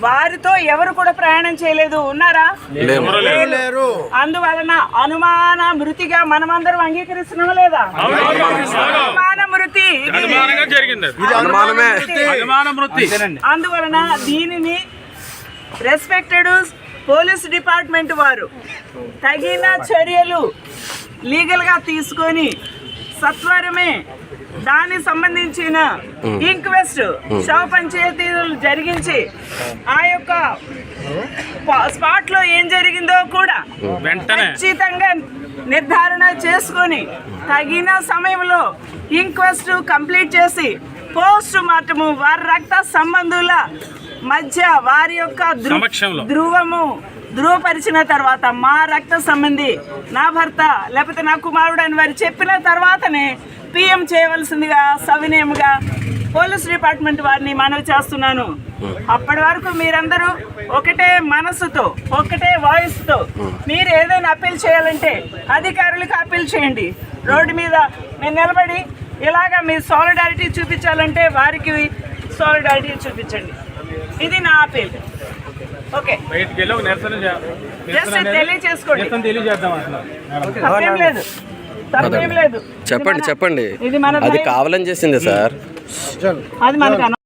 వారితో ఎవరు కూడా ప్రయాణం చేయలేదు. ఉన్నారా? లేరు. అందువలన అనుమాన మృతిగా మనమందరం అంగీకరిస్తున్నామా లేదా? అనుమాన మృతి. ఇది అనుమానంగా జరిగింది. అది. ఇది అనుమానమే అనుమాన మృతి. అందువలన దీనిని రెస్పెక్టెడ్ పోలీస్ డిపార్ట్మెంట్ వారు తగిన చర్యలు లీగల్గా తీసుకొని సత్వరమే. దానికి సంబంధించిన ఇంక్వెస్ట్ శవ పంచాయతీలు జరిగించి ఆ యొక్క స్పాట్లో ఏం జరిగిందో కూడా వెంటనే. ఖచ్చితంగా నిర్ధారణ చేసుకొని తగిన సమయంలో ఇంక్వెస్ట్ కంప్లీట్ చేసి పోస్ట్ మార్టము వారి రక్త సంబంధుల మధ్య వారి యొక్క. ధ్రువము ధృవపరిచిన తర్వాత మా రక్త సంబంధి నా భర్త లేకపోతే నా కుమారుడు అని వారు చెప్పిన తర్వాతనే పిఎం చేయవలసిందిగా సవినయముగా పోలీస్ డిపార్ట్మెంట్ వారిని మనవి చేస్తున్నాను. అప్పటి వరకు మీరందరూ ఒకటే మనసుతో ఒకటే వాయిస్తో మీరు ఏదైనా అప్పీల్ చేయాలంటే అధికారులకు అప్పీల్ చేయండి. రోడ్డు మీద మీరు నిలబడి ఇలాగా మీ సాలిడారిటీ చూపించాలంటే వారికి సాలిడారిటీ చూపించండి. ఇది నా ఓకే. జస్ట్ తెలియచేసుకోండి. తప్పేం లేదు. తప్పేం లేదు. చెప్పండి చెప్పండి. అది. కావాలని చేసింది సార్. అది మనకు